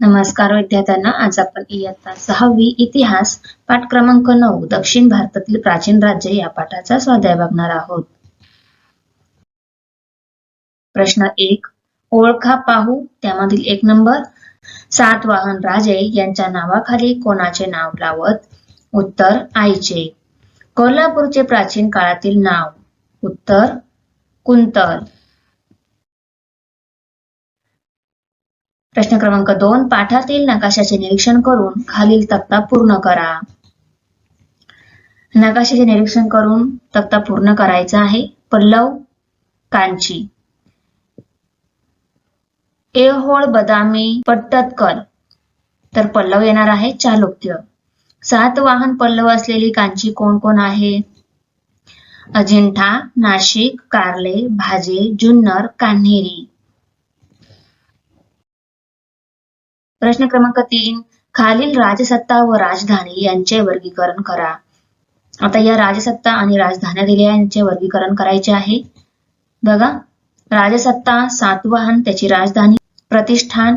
नमस्कार विद्यार्थ्यांना आज आपण इयत्ता सहावी इतिहास पाठ क्रमांक नऊ दक्षिण भारतातील प्राचीन राज्य या पाठाचा स्वाध्याय बघणार आहोत. प्रश्न एक ओळखा पाहू त्यामधील एक नंबर. सातवाहन राजे यांच्या नावाखाली कोणाचे नाव लावत? उत्तर आईचे. कोल्हापूरचे प्राचीन काळातील नाव. उत्तर कुंतल प्रश्न क्रमांक दोन पाठातील नकाशाचे निरीक्षण करून खालील तक्ता पूर्ण करा. नकाशाचे निरीक्षण करून तक्ता पूर्ण करायचा आहे. पल्लव कांची. एहोळ बदामी पट्टतकर तर पल्लव येणार आहे चालुक्य. सात वाहन पल्लव असलेली कांची कोण कोण आहे? अजिंठा नाशिक कार्ले भाजे जुन्नर कान्हेरी. प्रश्न क्रमांक तीन खालील राजसत्ता व राजधानी यांचे वर्गीकरण करा. आता या राजसत्ता आणि राजधान्या दिल्या यांचे वर्गीकरण करायचे आहे. बघा राजसत्ता सातवाहन त्याची राजधानी प्रतिष्ठान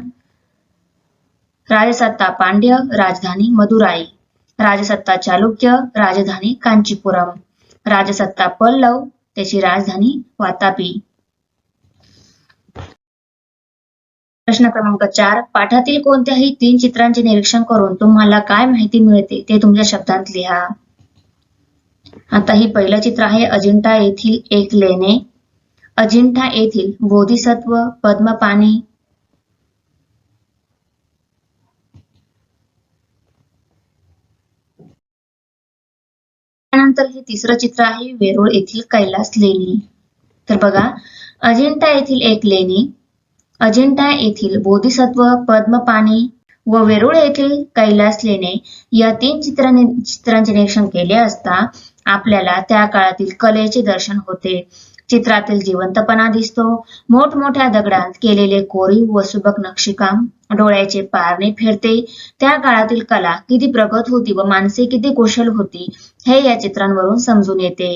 राजसत्ता पांड्य राजधानी मदुराई राजसत्ता चालुक्य राजधानी कांचीपुरम राजसत्ता पल्लव त्याची राजधानी वातापी. प्रश्न क्रमांक चार पाठातील कोणत्याही तीन चित्रांचे निरीक्षण करून तुम्हाला काय माहिती मिळते ते तुमच्या शब्दांत लिहा. आता ही पहिलं चित्र आहे अजिंठा येथील एक लेणे. अजिंठा येथील बोधिसत्व पद्मपाणी. त्यानंतर हे तिसरं चित्र आहे वेरूळ येथील कैलास लेणी. तर बघा अजिंठा येथील एक लेणी. अजिंठा येथील बोधिसत्व पद्मपाणी व वेरूळ येथील कैलास लेणे या तीन चित्रांचे निरीक्षण केले असता आपल्याला त्या काळातील कलेचे दर्शन होते. चित्रातील जिवंतपणा दिसतो. मोठमोठ्या दगडांत केलेले कोरीव व सुबक नक्षीकाम डोळ्याचे पारणे फिरते. त्या काळातील कला किती प्रगत होती व माणसे किती कुशल होती हे या चित्रांवरून समजून येते.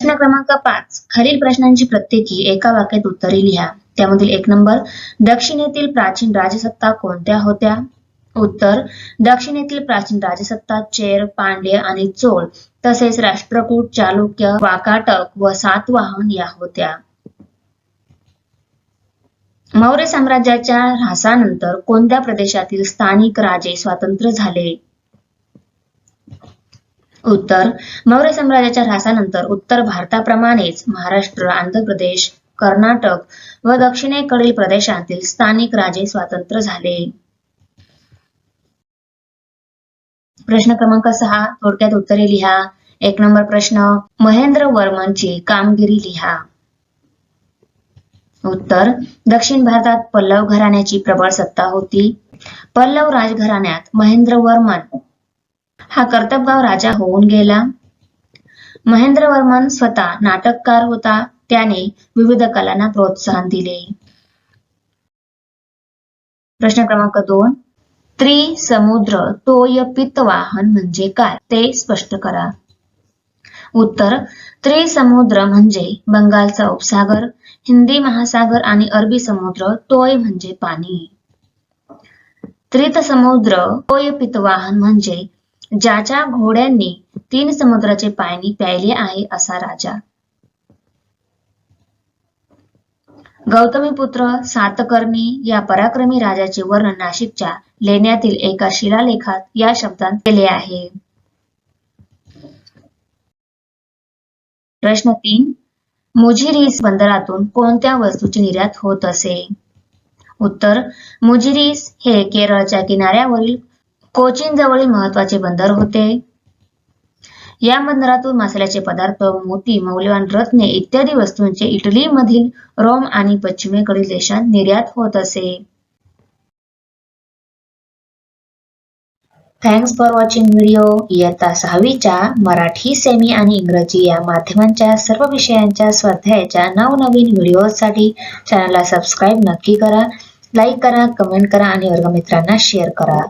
प्रश्न क्रमांक पाच. खालील प्रश्नांची प्रत्येकी एका वाक्यात उत्तरे लिहा. त्यामधील एक नंबर दक्षिणेतील प्राचीन राजसत्ता कोणत्या होत्या? उत्तर दक्षिणेतील प्राचीन राजसत्ता चेर पांड्य आणि चोळ तसेच राष्ट्रकूट चालुक्य वाकाटक व सातवाहन या होत्या. मौर्य साम्राज्याच्या ऱ्हासानंतर कोणत्या प्रदेशातील स्थानिक राजे स्वातंत्र्य झाले? उत्तर. मौर्य साम्राज्याच्या ऱ्हासानंतर उत्तर भारताप्रमाणेच महाराष्ट्र आंध्र प्रदेश कर्नाटक व दक्षिणेकडील प्रदेशातील स्थानिक राजे स्वातंत्र्य झाले. प्रश्न क्रमांक सहा थोडक्यात उत्तरे लिहा. एक नंबर प्रश्न महेंद्र वर्मनची कामगिरी लिहा. उत्तर दक्षिण भारतात पल्लव घराण्याची प्रबळ सत्ता होती. पल्लव राजघराण्यात महेंद्र वर्मन हा कर्तबगाव राजा होऊन गेला. महेंद्रवर्मन स्वतः नाटककार होता. त्याने विविध कलांना प्रोत्साहन दिले. प्रश्न क्रमांक दोन. त्रिसमुद्र तोय पित्तवाहन म्हणजे काय? ते स्पष्ट करा. उत्तर. त्रिसमुद्र म्हणजे बंगालचा उपसागर हिंदी महासागर आणि अरबी समुद्र तोय म्हणजे पाणी. त्रित समुद्र तोय पितवाहन म्हणजे ज्याच्या घोड्यांनी तीन समुद्राचे पाणी प्यायले आहे असा राजा. गौतमीपुत्र सातकर्णी या पराक्रमी राजाचे वर्णन नाशिकच्या लेण्यातील एका शिलालेखात या शब्दात केले आहे. प्रश्न तीन. मुजिरीस बंदरातून कोणत्या वस्तूची निर्यात होत असे? उत्तर. मुजिरीस हे केरळच्या किनाऱ्यावरील कोचीन जवळील महत्त्वाचे बंदर होते. या बंदरातून मसाल्याचे पदार्थ मोती मौल्यवान रत्ने इत्यादी वस्तूंचे इटलीमधील रोम आणि पश्चिमेकडील देशात निर्यात होत असे. थँक्स फॉर वॉचिंग व्हिडिओ इयत्ता सहावीच्या मराठी सेमी आणि इंग्रजी या माध्यमांच्या सर्व विषयांच्या स्वाध्यायाच्या नवनवीन व्हिडिओसाठी चॅनलला सबस्क्राईब नक्की करा लाईक करा कमेंट करा आणि वर्गमित्रांना शेअर करा.